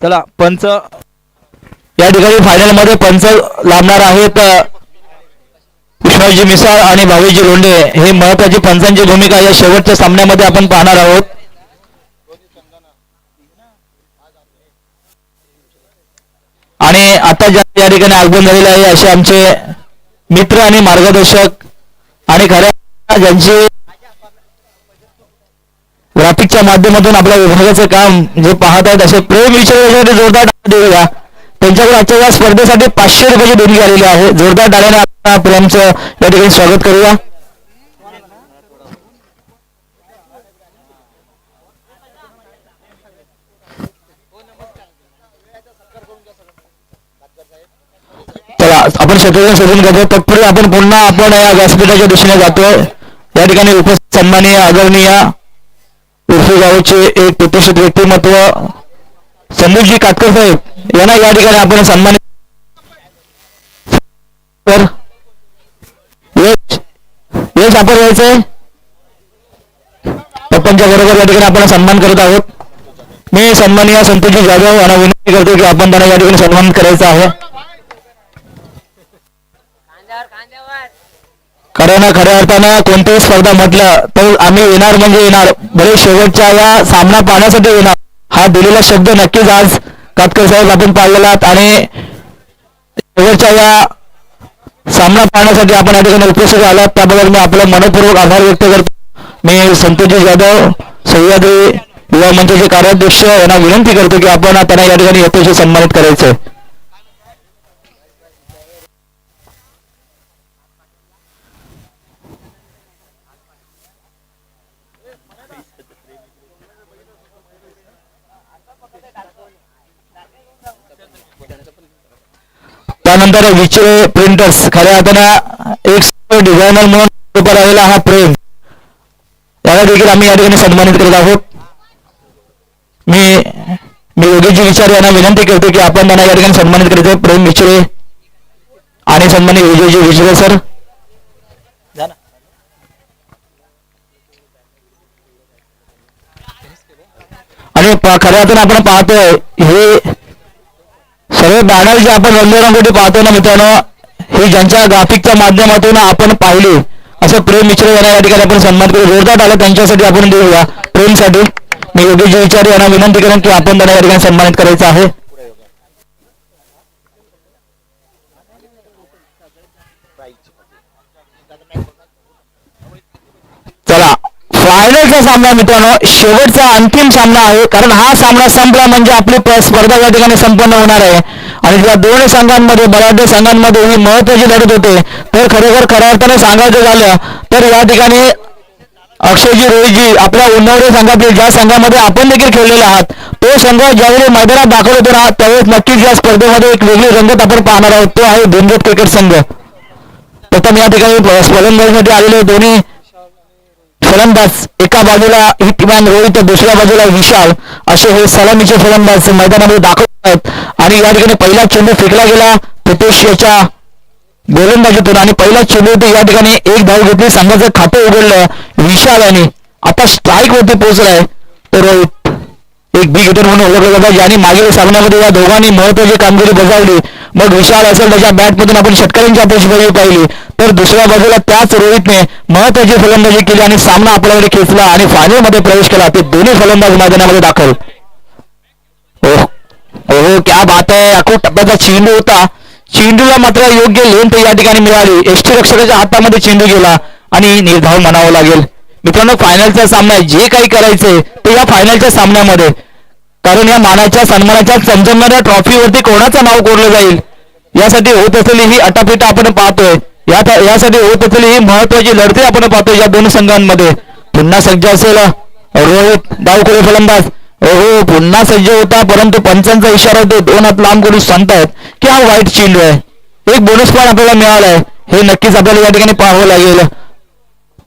चला पंच. या ठिकाणी फायनलमध्ये पंच लाभणार आहेत अ, विष्णूजी मिसाळ आणि भावीजी लोंढे. हे महत्वाची पंचांची भूमिका या शेवटच्या सामन्यामध्ये आपण पाहणार आहोत. आणि आता ज्या या ठिकाणी आगमन झालेले आहे असे आमचे मित्र आणि मार्गदर्शक आणि खऱ्या ज्यांची ग्राफिकच्या माध्यमातून आपल्या विभागाचं काम जे पाहत आहेत असे प्रेम विचारण्यासाठी जोरदार देऊया त्यांच्याकडे आजच्या या स्पर्धेसाठी पाचशे रुपयाची देणगी आलेली आहे. जोरदार टाळ्याने आपण प्रेमचं या ठिकाणी स्वागत करूया. चला आपण शत्रूला शोधून घेतो तत्पूर्वी आपण पुन्हा आपण या व्यासपीठाच्या दिशेने जातोय. या ठिकाणी उपस्थित सन्माननीय आदरणीय गावचे एक प्रतिष्ठित व्यक्तिमत्व संदीपजी काटकर साहेब यांना या ठिकाणी आपण सन्मानित तर यश आपण यायचंय. पप्पांच्या बरोबर या ठिकाणी आपण सन्मान करत आहोत. मी सन्माननीय संतोषजी जाधव यांना विनंती करतो की आपण त्यांना या ठिकाणी सन्मान करायचा आहे. कारण खऱ्या अर्थानं कोणतीही स्पर्धा म्हटलं तर आम्ही येणार म्हणजे येणार. भले शेवटच्या या सामना पाहण्यासाठी येणार. हा दिलेला शब्द नक्कीच आज कातकर साहेब आपण पाळलेला आणि शेवटच्या या सामना पाहण्यासाठी आपण या ठिकाणी उपस्थित आलात त्याबद्दल मी आपलं मनपूर्वक आभार व्यक्त करतो. मी संतोषजी जाधव सह्याद्री युवा मंचाचे कार्याध्यक्ष यांना विनंती करतो की आपण त्यांना या ठिकाणी यथोचित सन्मानित करायचं त्यानंतर विचरे प्रिंटर्स खऱ्या अर्थानं एक डिझायनर म्हणून उभा राहिलेला हा प्रेम याला देखील आम्ही या ठिकाणी सन्मानित करत आहोत. मी मी योगेशजी विचार यांना विनंती करतो की आपण त्यांना या ठिकाणी सन्मानित आहे. प्रेम विचरे आणि सन्मानित विजयजी विचरे सर. आणि खऱ्या अर्थानं आपण पाहतोय हे हे बॅनर जे आपण रंगरंगोटी पाहतो ना मित्रांनो हे ज्यांच्या ग्राफिकच्या माध्यमातून आपण पाहिले असं प्रेम मिश्र यांना या ठिकाणी आपण सन्मान करू. जोरदार आलं त्यांच्यासाठी आपण देऊया प्रेमसाठी. मी योगेश विचार यांना विनंती करेन की आपण त्यांना या ठिकाणी सन्मानित करायचं आहे. चला फायनलचा सामना मित्रांनो शेवटचा अंतिम सामना आहे कारण हा सामना संपला म्हणजे आपली स्पर्धा या ठिकाणी संपन्न होणार आहे. आणि या दोन संघांमध्ये बऱ्याचशा संघांमध्ये ही महत्वाची लढत होते. तर खरोखर खऱ्या अर्थाने सांगायचं झालं तर या ठिकाणी अक्षयजी रोहितजी आपल्या उन्नवडे संघातील ज्या संघामध्ये आपण देखील खेळलेले आहात तो संघ ज्यावेळी मैदानात दाखल होतो ना त्यावेळेस नक्कीच या स्पर्धेमध्ये एक वेगळी रंगत आपण पाहणार आहोत. तो आहे धुंदत क्रिकेट संघ. प्रथम या ठिकाणी फलंदाजीमध्ये आलेले दोन्ही फलंदाज एका बाजूला हिटमॅन रोहित तर दुसऱ्या बाजूला विशाल. असे हे सलामीचे फलंदाज मैदानामध्ये दाखल आहेत. आणि या ठिकाणी पहिला चेंडू फेकला गेला. प्रितेश याच्या गोलंदाजीतून आणि पहिला चेंडू ते या ठिकाणी एक धाव घेतली. संघाचं खातं उघडलं. विशाल यांनी आता स्ट्राईक वरती पोहोचलाय. तर रोहित एक बिग हिटर म्हणून ओळखलं जातात ज्यांनी मागील सामन्यामध्ये या दोघांनी महत्वाची कामगिरी बजावली. मग विशाल असेल त्याच्या बॅटमधून आपण षटकारांची अपेक्षाही पाहिली. तर दुसऱ्या बाजूला त्याच रोहितने महत्वाची फलंदाजी केली आणि सामना आपल्याकडे खेचला आणि फायनलमध्ये प्रवेश केला. ते दोन्ही फलंदाज मैदानामध्ये दाखल. ओह. ओहो क्या बात आहे अखो टप्प्याचा चेंडू होता चेंडूला मात्र योग्य लेंथ या ठिकाणी मिळाली एसटी रक्षकाच्या हातामध्ये चेंडू गेला आणि निर्धाव म्हणावं लागेल. मित्रांनो फायनलचा सामना जे काही करायचंय ते या फायनलच्या सामन्यामध्ये. कारण या मानाच्या सन्मानाच्या चमचमणाऱ्या ट्रॉफीवरती कोणाचं नाव कोरलं जाईल? यासाठी होत असलेली ही अटापिटा आपण पाहतोय. यासाठी होत असलेली ही महत्वाची लढती आपण पाहतोय या दोन संघांमध्ये. पुन्हा सज्ज असेल रोहित डावखोरे फलंदाज. हो पुन्हा सज्ज होता परंतु पंचांचा इशारा ते दोन हात लांब करून सांगतायत की हा वाईट चेंडू आहे. एक बोनस पॉईंट आपल्याला मिळालाय. हे नक्कीच आपल्याला या ठिकाणी पाहावं लागेल.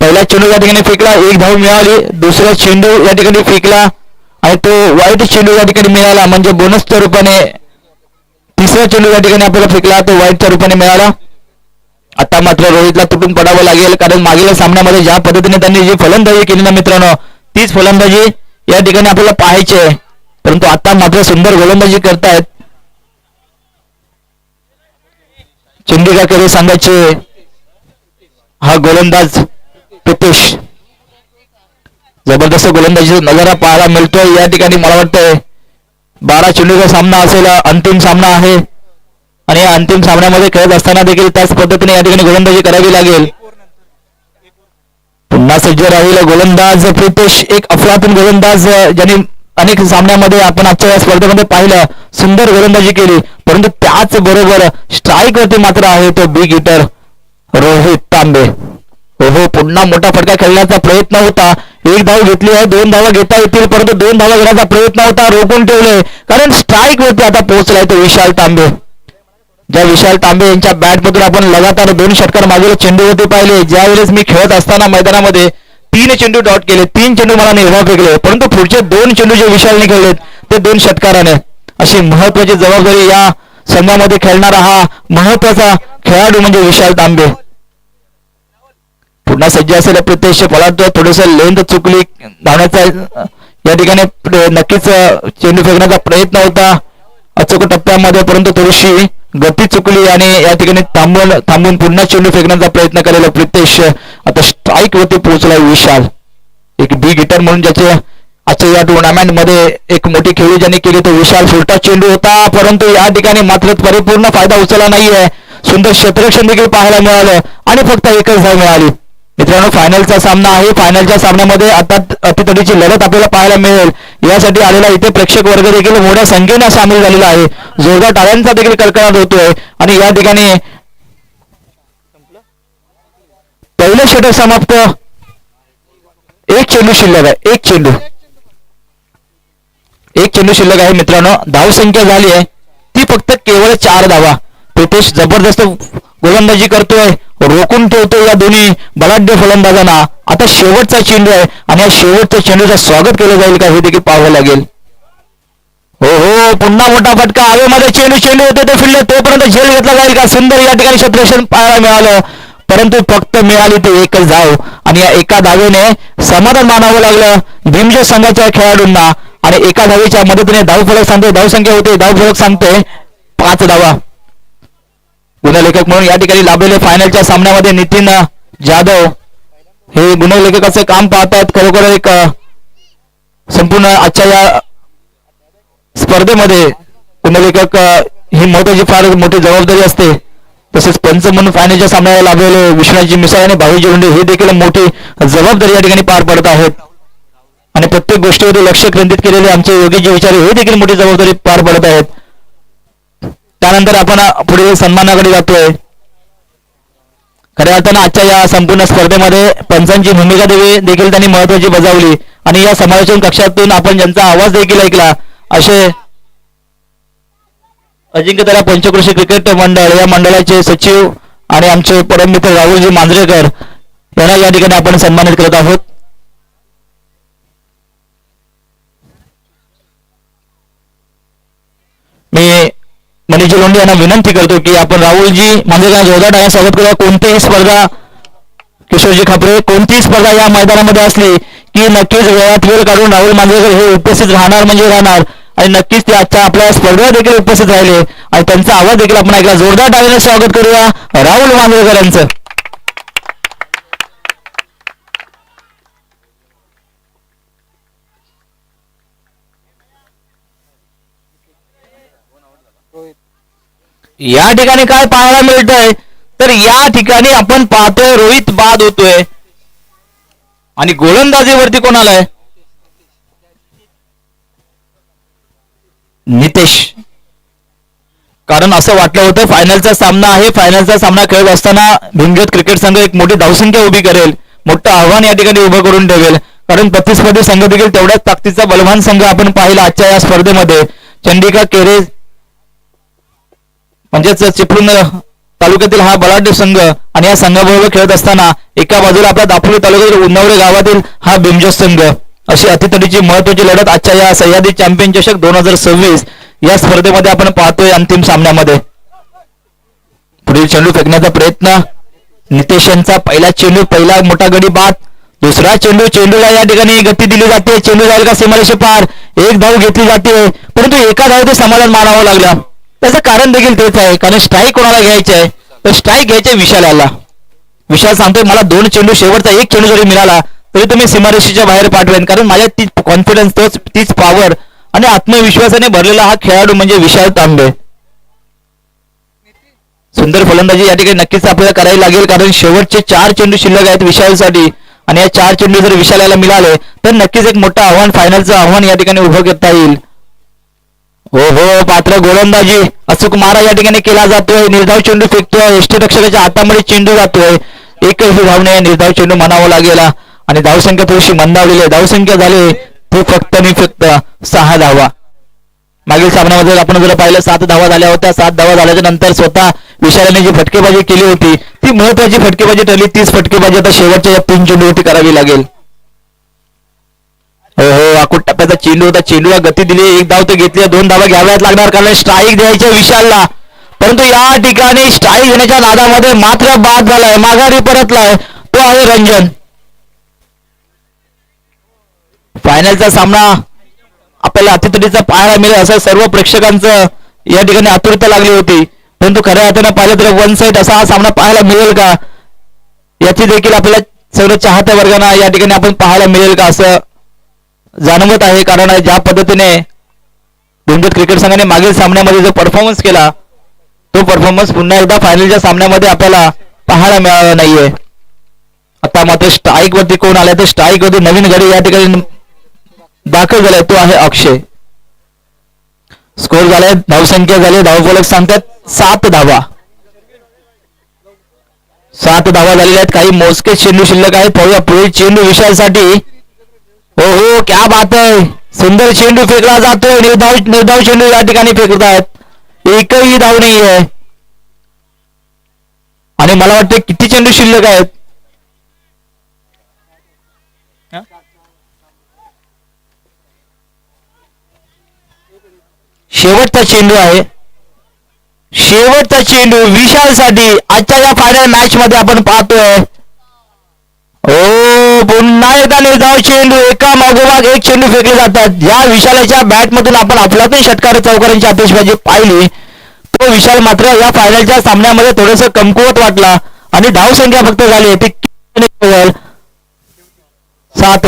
पहिला चेंडू या ठिकाणी फेकला एक धाव मिळाली. दुसरा चेंडू या ठिकाणी फेकला आणि तो वाईट चेंडू या ठिकाणी मिळाला. म्हणजे बोनसच्या रूपाने तिसरा चेंडू या ठिकाणी आपल्याला फेकला तो वाईटच्या रूपाने मिळाला. आता मात्र रोहितला तुटून पडावं लागेल कारण मागील सामन्यामध्ये ज्या पद्धतीने त्यांनी जी फलंदाजी केली ना मित्रांनो तीच फलंदाजी या ठिकाणी आपल्याला पाहायचे परंतु आता मात्र सुंदर गोलंदाजी करतायत. चंडिकाकडे सांगायचे हा गोलंदाज प्रितेश. जबरदस्त गोलंदाजी नजारा पाहायला मिळतोय. या ठिकाणी मला वाटतंय बारा चेंडूचा सामना असेल अंतिम सामना आहे. आणि या अंतिम सामन्यामध्ये खेळत असताना देखील त्याच पद्धतीने या ठिकाणी गोलंदाजी करावी लागेल. पुन्हा सज्ज राहील गोलंदाज प्रितेश एक अफलातून गोलंदाज ज्याने ज्यांनी अनेक सामन्यामध्ये आपण आजच्या या स्पर्धेमध्ये पाहिलं सुंदर गोलंदाजी केली. परंतु त्याच बरोबर स्ट्राईक वरती मात्र आहे तो बिग हिटर रोहित तांबे. हो हो पुन्हा मोठा फटका खेळण्याचा प्रयत्न होता. एक धाव घेतली आहे दोन धावा घेता येतील परंतु दोन धावा घेण्याचा प्रयत्न होता रोखून ठेवले. कारण स्ट्राईक वरती आता पोहोचलाय तो विशाल तांबे. ज्या विशाल तांबे यांच्या बॅटमधून आपण लगातार दोन षटकार मागील चेंडूवरती पाहिले. ज्यावेळेस मी खेळत असताना मैदानामध्ये तीन चेंडू डॉट केले. तीन चेंडू मला निर्वाह फेकले. परंतु पुढचे दोन चेंडू जे विशालने खेळलेत ते दोन षटकाराने. अशी महत्वाची जबाबदारी या संघामध्ये खेळणारा हा महत्त्वाचा खेळाडू म्हणजे विशाल तांबे. पुन्हा सज्ज असेल प्रत्यक्ष पलाट थोडस लेंथ चुकली. धावण्याचा या ठिकाणी नक्कीच चेंडू फेकण्याचा प्रयत्न होता. अचूक टप्प्यामध्ये परंतु थोडीशी गती चुकली आणि या ठिकाणी थांबून थांबून पुन्हा चेंडू फेकण्याचा प्रयत्न केलेला प्रितेश. आता स्ट्राईक वरती पोहोचलाय विशाल. एक बी गिटर म्हणून ज्याचे आजच्या या टुर्नामेंटमध्ये एक मोठी खेळी ज्यांनी केली तो विशाल फुलटा चेंडू होता. परंतु या ठिकाणी मात्र परिपूर्ण फायदा उचलला नाहीये. सुंदर क्षेत्ररक्षण देखील पाहायला मिळालं आणि फक्त एकच धाव मिळाली. मित्रांनो फायनलचा सामना आहे. फायनलच्या सामन्यामध्ये आता अतितडीची लढत आपल्याला पाहायला मिळेल. यासाठी आलेला इथे प्रेक्षक वर्ग देखील मोठ्या संख्येनं सामील झालेला आहे. जोरदार टाळ्यांचा देखील कळकळाट होतोय. आणि या ठिकाणी पहिलं षटक समाप्त. एक चेंडू शिल्लक आहे. एक चेंडू. एक चेंडू शिल्लक आहे मित्रांनो. धाव संख्या झाली आहे. ती फक्त केवळ चार धावा. प्रितेश जबरदस्त गोलंदाजी करतोय रोखून ठेवतोय या दोन्ही बलाढ्य फलंदाजांना. आता शेवटचा चेंडू आहे आणि या शेवटच्या चेंडूचं स्वागत केलं जाईल का हे देखील पाहावं लागेल. हो हो पुन्हा मोठा फटका. हवेमध्ये चेंडू चेंडू होते ते फिरले तोपर्यंत झेल घेतला जाईल का? सुंदर या ठिकाणी क्षेत्रक्षण पाहायला मिळालं. परंतु फक्त मिळाली ते एकच धाव. आणि या एका धावेने समाधान मानावं लागलं. भीमजय संघाच्या खेळाडूंना. आणि एका धावेच्या मदतीने धाव फलक सांगते धाव संख्या होते. धाव फलक पाच धावा. गुणलेखक म्हणून या ठिकाणी लाभलेले फायनलच्या सामन्यामध्ये नितीन जाधव हे गुणलेखकाचे काम पाहतात. खरोखर एक संपूर्ण आजच्या या स्पर्धेमध्ये गुणलेखक ही महत्वाची फार मोठी जबाबदारी असते. तसेच पंच म्हणून फायनलच्या सामन्याला लाभलेले विश्वनाथजी मिसाळ आणि भाऊजी लोंढे हे देखील मोठी जबाबदारी या ठिकाणी पार पडत आहेत. आणि प्रत्येक गोष्टीवर लक्ष केंद्रित केलेले आमचे योगीजी विचारे हे देखील मोठी जबाबदारी पार पडत आहेत. त्यानंतर आपण पुढील सन्मानाकडे जातोय. खऱ्या अर्थानं आजच्या या संपूर्ण स्पर्धेमध्ये पंचांची भूमिका देवी देखील त्यांनी महत्वाची बजावली. आणि या समालोचन कक्षातून आपण ज्यांचा आवाज देखील ऐकला असे अजिंक्यतारा पंचकृषी क्रिकेट मंडळ या मंडळाचे सचिव आणि आमचे परममित्र राहुलजी मांजरेकर यांना या ठिकाणी आपण सन्मानित करत आहोत. मी मनीषजी लोंढे यांना विनंती करतो की आपण राहुलजी मांजरेकर जोरदार टाळ्या स्वागत करूया कोणतीही स्पर्धा किशोरजी खापरे कोणतीही स्पर्धा या मैदानामध्ये असली की नक्कीच वेळात वेळ काढून राहुल मांजरेकर हे उपस्थित राहणार म्हणजे राहणार. आणि नक्कीच ते आजच्या आपल्या स्पर्धेला देखील उपस्थित राहिले. आणि त्यांचा आवाज देखील आपण ऐकला. जोरदार टाळीने स्वागत करूया राहुल मांजरेकर यांचं या ठिकाणी काय पाहायला मिळतंय? तर या ठिकाणी आपण पाहतोय रोहित बाद होतोय. आणि गोलंदाजीवरती कोणाला आहे? नितेश. कारण असं वाटलं होतं फायनलचा सामना आहे. फायनलचा सामना खेळत असताना भिमजोत क्रिकेट संघ एक मोठी धावसंख्या उभी करेल. मोठं आव्हान या ठिकाणी उभं करून ठेवेल. कारण प्रतिस्पर्धी संघ देखील तेवढ्याच ताकदीचा बलवान संघ आपण पाहिला आजच्या या स्पर्धेमध्ये. चंडिका केरे म्हणजेच चिपळूण तालुक्यातील हा बलाढ्य संघ आणि या संघाबरोबर खेळत असताना एका बाजूला आपल्या दापोली तालुक्यातील उन्नावरे गावातील हा बिमजोस संघ. अशी अतितडीची महत्वाची लढत आजच्या या सह्याद्री चॅम्पियन चषक दोन हजार सव्वीस या स्पर्धेमध्ये आपण पाहतोय अंतिम सामन्यामध्ये. पुढील चेंडू फेकण्याचा प्रयत्न. नितेश यांचा पहिला चेंडू पहिला मोठा गडी बाद. दुसरा चेंडू चेंडूला या ठिकाणी गती दिली जाते. चेंडू जाईल का? सीमारेषे पार एक धाव घेतली जाते. परंतु एका धाव समाधान मानावं लागलं. त्याचं कारण देखील तेच आहे. कारण स्ट्राईक कोणाला घ्यायचे आहे तर स्ट्राईक घ्यायचे विशालाला. विशाल सांगतोय मला दोन चेंडू शेवटचा एक चेंडू जरी मिळाला तरी तुम्ही सीमारेषेच्या बाहेर पाठवेन. कारण माझ्या तीच कॉन्फिडन्स तोच तीच पॉवर आणि आत्मविश्वासाने भरलेला हा खेळाडू म्हणजे विशाल तांबे. सुंदर फलंदाजी या ठिकाणी नक्कीच आपल्याला करावी लागेल. कारण शेवटचे चार चेंडू शिल्लक आहेत विशालसाठी. आणि या चार चेंडू जर विशालाला मिळाले तर नक्कीच एक मोठं आव्हान फायनलचं आव्हान या ठिकाणी उभं करता येईल. हो हो पात्र गोलंदाजी. अचूक मारा या ठिकाणी केला जातोय. निर्धाव चेंडू फेकतोय. यष्टीरक्षकाच्या हातामध्ये चेंडू जातोय. एक धावणे निर्धाव चेंडू म्हणावं लागेल. आणि धावसंख्या थोडीशी मंदावलेली आहे. धावसंख्या झाली. तू फक्त मी फक्त सहा धावा. मागील सामन्यामध्ये आपण जर पाहिलं सात धावा झाल्या होत्या. सात धावा झाल्याच्यानंतर स्वतः विशालाने जी फटकेबाजी केली होती ती महत्वाची फटकेबाजी ठरली. तीच फटकेबाजी आता शेवटच्या या तीन चेंडूवरती करावी लागेल. हो हो आकुट टप्प्याचा चेंडू होता. चेंडूला गती दिली. एक धाव तर घेतली. दोन धावा घ्याव्यात लागणार कारण स्ट्राईक द्यायच्या विशालला. परंतु या ठिकाणी स्ट्राईक घेण्याच्या नादामध्ये मात्र बाद झालाय. माघारी परतलाय. तो आहे रंजन. फायनलचा सामना आपल्याला अतितुटीचा पाहायला मिळेल असं सर्व प्रेक्षकांचं या ठिकाणी आतुरता लागली होती. परंतु खऱ्या अर्थानं पाहिलं तर वन साईड असा हा सामना पाहायला मिळेल का? याची देखील आपल्याला सर्व चाहत्या वर्गांना या ठिकाणी आपण पाहायला मिळेल का असं जाणवत आहे. कारण ज्या पद्धतीने भूमगत क्रिकेट संघाने मागील सामन्यामध्ये जो परफॉर्मन्स केला तो परफॉर्मन्स पुन्हा एकदा फायनलच्या सामन्यामध्ये आपल्याला पाहायला मिळाला नाहीये. आता मात्र स्ट्राईक वरती कोण आलाय तर स्ट्राईक वरती नवीन गडी या ठिकाणी दाखल झालाय. तो आहे अक्षय. स्कोर झालाय धावसंख्या झाली. धावफलक सांगतात सात धावा. सात धावा झालेल्या आहेत. काही मोजके चेंडू शिल्लक आहेत. पाहूया पुढील चेंडू विषयासाठी हो हो क्या बात आहे सुंदर चेंडू फेकला जातोय निर्धाव निर्धाव चेंडू या ठिकाणी फेकत आहेत एकही धाव नाही आहे. आणि मला वाटतं किती चेंडू शिल्लक आहेत. शेवटचा चेंडू आहे. शेवटचा चेंडू विशालसाठी आजच्या या फायनल मॅच मध्ये आपण पाहतोय. हो पुन्हा एकदा निर्धाव चेंडू एका मागोमाग एक चेंडू फेकले जातात. या विशालाच्या बॅट मधून आपण आपल्यातून षटकार चौकारांची आतिषबाजी पाहिली. तो विशाल मात्र या फायनलच्या सामन्यामध्ये थोडस कमकुवत वाटला आणि धाव संख्या फक्त झाली. ती केवळ सात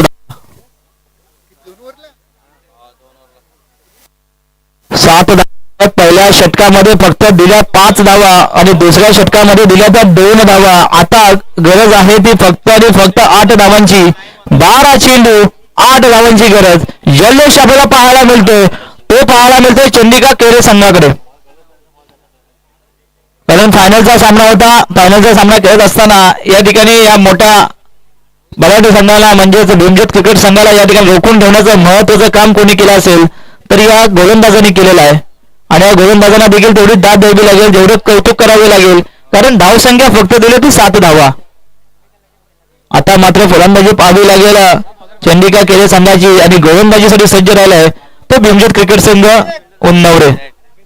सात पहिल्या षटकामध्ये फक्त दिल्या पाच धावा आणि दुसऱ्या षटकामध्ये दिल्या त्या दोन धावा. आता गरज आहे ती फक्त आणि फक्त आठ धावांची. बारा चेंडू आठ धावांची गरज. जल्लोष आपल्याला पाहायला मिळतोय. तो पाहायला मिळतोय चंडिका केरे संघाकडे. कारण फायनलचा सामना होता. फायनलचा सामना खेळत असताना या ठिकाणी या मोठ्या मराठी संघाला म्हणजेच भीमजत क्रिकेट संघाला या ठिकाणी रोखून ठेवण्याचं महत्वाचं काम कोणी केलं असेल तर या गोलंदाजांनी केलेलं आहे. आणि या गोलंदाजांना देखील तेवढी दाद द्यावी लागेल जेवढं कौतुक करावे लागेल. कारण धावसंख्या फक्त दिली ती सात धावा. आता मात्र फलंदाजी पाहावी लागेल. चंडिका केले संघाची आणि गोलंदाजीसाठी सज्ज राहिलाय तो भीमजत क्रिकेट संघ उन्नवरे.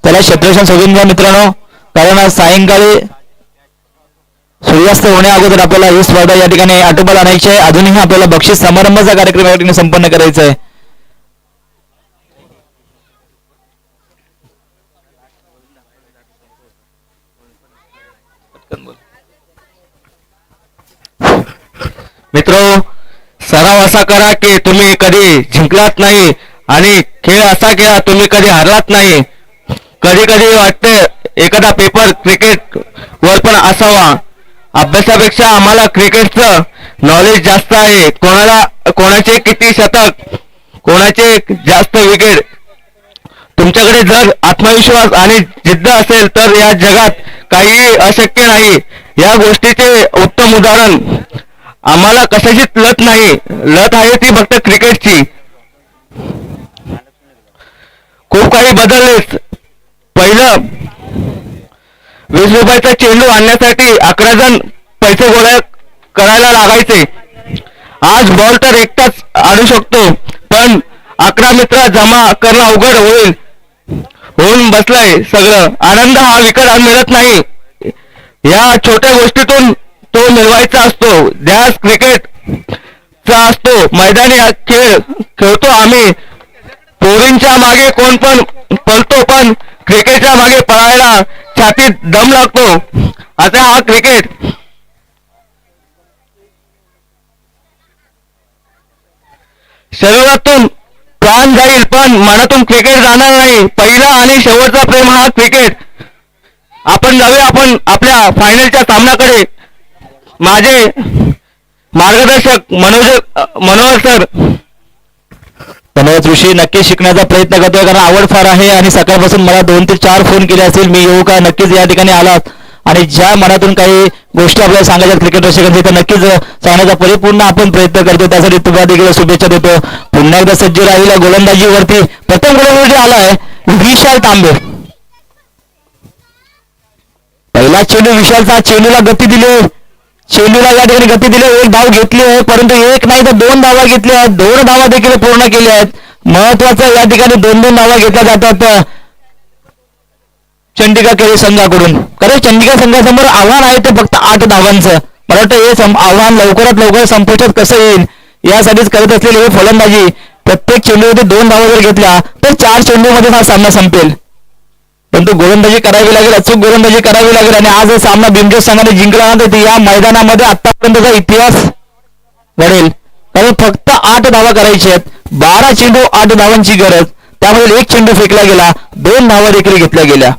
त्याला क्षेत्रक्षण सोडून घ्या मित्रांनो. कारण आज सायंकाळी सूर्यास्त होण्या अगोदर आपल्याला ही स्पर्धा या ठिकाणी आटोपाला आणायची आहे. अजूनही आपल्याला बक्षीस समारंभाचा कार्यक्रम या ठिकाणी संपन्न करायचा आहे. मित्र सराव असा करा की तुम्ही कधी जिंकलात नाही आणि खेळ असा खेळा तुम्ही कधी हरलात नाही. कधी कधी वाटते एखादा पेपर क्रिकेट वर पण असावा. अभ्यासापेक्षा आम्हाला क्रिकेटचं नॉलेज जास्त आहे. कोणाला कोणाचे किती शतक कोणाचे जास्त विकेट तुमच्याकडे जर आत्मविश्वास आणि जिद्द असेल तर या जगात काही अशक्य नाही. या गोष्टीचे उत्तम उदाहरण आम्हाला कशाची लत नाही? लत आहे ती फक्त क्रिकेटची. खूप काही बदललेच. पहिलं वीस रुपयाचा चेंडू आणण्यासाठी अकरा जण पैसे गोळा करायला लागायचे. आज बॉल तर एकटाच आणू शकतो पण अकरा मित्र जमा करणं अवघड होईल. होऊन बसलाय सगळं. आनंद हा विकत मिळत नाही. या छोट्या गोष्टीतून तो मिळवायचा असतो. ध्यास क्रिकेट चा असतो. मैदानी हा खेळ खेळतो आम्ही. पोरींच्या मागे कोण पण पळतो पण क्रिकेटच्या मागे पळायला छातीत दम लागतो. आता हा क्रिकेट शरीरातून प्राण जाईल पण मनातून क्रिकेट जाणार नाही. पहिला आणि शेवटचा प्रेम हा क्रिकेट आपण जाऊया आपण आपल्या फायनलच्या सामन्याकडे. माझे मार्गदर्शक मनोज मनोहर सर. मनोज ऋषी नक्की शिकण्याचा प्रयत्न करतोय कारण आवड फार आहे आणि सकाळपासून मला दोन ते चार फोन केले असतील. मी येऊ का? नक्कीच या ठिकाणी आलात आणि ज्या मनातून काही गोष्टी आपल्याला सांगायच्या क्रिकेट रसिकांची तर नक्कीच सांगण्याचा परिपूर्ण आपण प्रयत्न करतो त्यासाठी तुम्हाला देखील शुभेच्छा देतो. पुन्हा एकदा सज्ज राहिला गोलंदाजीवरती प्रथम गोलंदाजी आलाय विशाल तांबे. पहिला चेंडू विशालचा चेंडूला गती दिली. चेंडूला या ठिकाणी गती दिली एक धाव घेतली आहे. परंतु एक नाही तर दोन धावा घेतल्या आहेत. दोन धावा देखील पूर्ण केल्या आहेत. महत्वाचं या ठिकाणी दोन दोन धावा घेतल्या जातात चंडिका केळी संघाकडून. कारण चंडिका संघासमोर आव्हान आहे ते फक्त आठ धावांचं. मला वाटतं हे आव्हान लवकरात लवकर संपुष्टात कसं येईल यासाठीच करत असलेली ही फलंदाजी प्रत्येक चेंडूमध्ये दोन धावा जर घेतल्या तर चार चेंडूमध्ये हा सामना संपेल. परंतु गोलंदाजी करावी लागेल अचूक गोलंदाजी करावी लागेल आणि आज सामना बिमजोत संघाने जिंकला तर या मैदानामध्ये आतापर्यंतचा इतिहास घडेल. कारण फक्त आठ धावा करायची आहेत. बारा चेंडू आठ धावांची गरज. त्यामध्ये एक चेंडू फेकला गेला दोन धावा देखील घेतल्या गेल्या.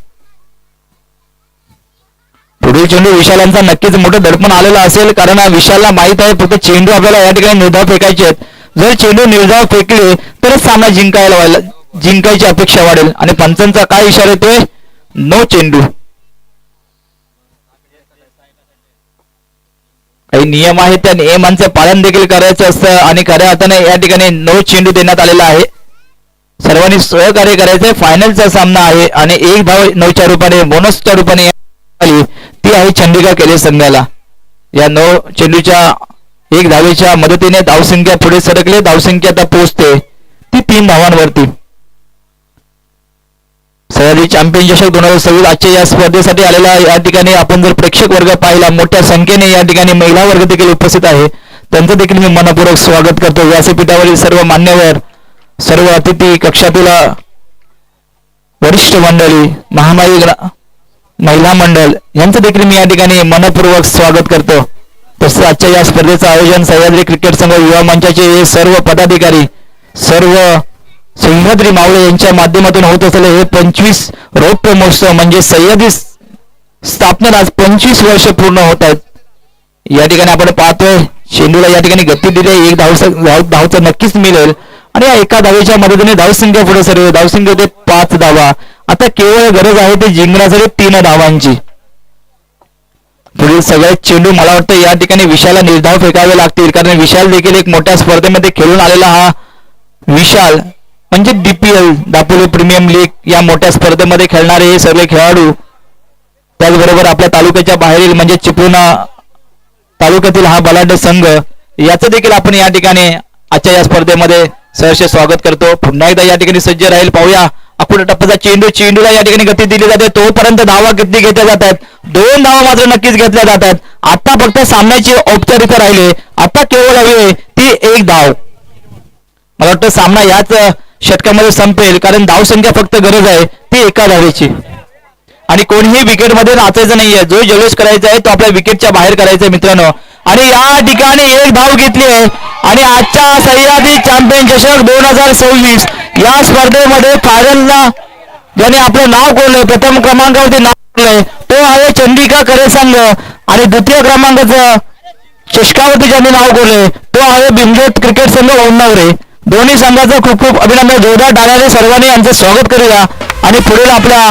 पुढील चेंडू विशालांचा नक्कीच मोठं दडपण आलेलं असेल कारण विशालला माहीत आहे फक्त चेंडू आपल्याला या ठिकाणी निर्धाव फेकायचे आहेत. जर चेंडू निर्धाव फेकले तरच सामना जिंकायला व्हायला जिंकायची अपेक्षा वाढेल. आणि पंचांचा काय इशारा येतोय नो चेंडू. काही नियम आहेत त्या नियमांचं पालन देखील करायचं असतं. आणि खऱ्या अर्थाने या ठिकाणी नो चेंडू देण्यात आलेला आहे. सर्वांनी सहकार्य करायचंय फायनलचा सामना आहे. आणि एक धाव नऊच्या रूपाने बोनसच्या रूपाने आली. ती आहे चंडिका केले संघाला. या नऊ चेंडूच्या एक धावेच्या मदतीने धावसंख्या पुढे सरकले. धावसंख्या आता पोहोचते. ती तीन धावांवरती. सह्याद्री चॅम्पियन चषक दोन हजार सव्वीस आजच्या या स्पर्धेसाठी आलेला या ठिकाणी आपण जर प्रेक्षक वर्ग पाहिला मोठ्या संख्येने या ठिकाणी महिला वर्ग देखील उपस्थित आहे. त्यांचं देखील मी मनपूर्वक स्वागत करतो. व्यासपीठावरील सर्व मान्यवर सर्व अतिथी कक्षातील वरिष्ठ मंडळी महामारी महिला मंडळ यांचं देखील मी या ठिकाणी मनपूर्वक स्वागत करतो. तसंच आजच्या या स्पर्धेचं आयोजन सह्याद्री क्रिकेट संघ युवा मंचाचे सर्व पदाधिकारी सर्व सह्याद्री मावळे यांच्या माध्यमातून होत असलेले हे पंचवीस रौप्य महोत्सव म्हणजे सह्याद्री स्थापनेला आज पंचवीस वर्ष पूर्ण होत आहेत. या ठिकाणी आपण पाहतोय चेंडूला या ठिकाणी गती दिली एक धाव धावचा धावचं नक्कीच मिळेल. आणि या एका धावेच्या मदतीने धावसंख्या पुढे सर्व धावसंख्या होते पाच धावा. आता केवळ गरज आहे ते जिंकण्यासाठी तीन धावांची. पुढील सगळे चेंडू मला वाटतं या ठिकाणी विशालला निर्धाव फेकावे लागतील. कारण विशाल देखील एक मोठ्या स्पर्धेमध्ये खेळून आलेला हा विशाल म्हणजे डीपीएल दापोली प्रीमियम लीग या मोठ्या स्पर्धेमध्ये खेळणारे हे सर्व खेळाडू त्याचबरोबर आपल्या तालुक्याच्या बाहेरील म्हणजे चिपळुणा तालुक्यातील हा बलाढ्य संघ याचं देखील आपण या ठिकाणी आजच्या या स्पर्धेमध्ये सहर्ष स्वागत करतो. पुन्हा एकदा या ठिकाणी सज्ज राहील पाहूया. अकुट टप्प्याचा चेंडू चेंडूला या ठिकाणी गती दिली जाते. तोपर्यंत धावा किती घेतल्या जातात दोन धावा मात्र नक्कीच घेतल्या जातात आता फक्त सामन्याची औपचारिकता राहिली आता केवळ हवी ती एक धाव. मला वाटतं सामना याच षटकामध्ये संपेल कारण धावसंख्या फक्त गरज आहे ती एका धावेची. आणि कोणीही विकेटमध्ये नाचायचं नाहीये. जो जल्लोष करायचा आहे तो आपल्या विकेटच्या बाहेर करायचा आहे मित्रांनो. आणि या ठिकाणी एक धाव घेतली आहे. आणि आजच्या सह्याद्री चॅम्पियन चषक दोन हजार सव्वीस या स्पर्धेमध्ये फायनलला ज्याने आपलं नाव कोरलंय प्रथम क्रमांकावरती नाव कोरलंय तो आहे चंडिका करे संघ. आणि द्वितीय क्रमांकाचं चषकावरती ज्यांनी नाव कोरलंय तो आहे बिमजोत क्रिकेट संघ ओंडावरे दोन्ही संघाचं खूप खूप अभिनंदन. जोरदार डाळ्याने सर्वांनी यांचं स्वागत करूया. आणि पुढील आपल्या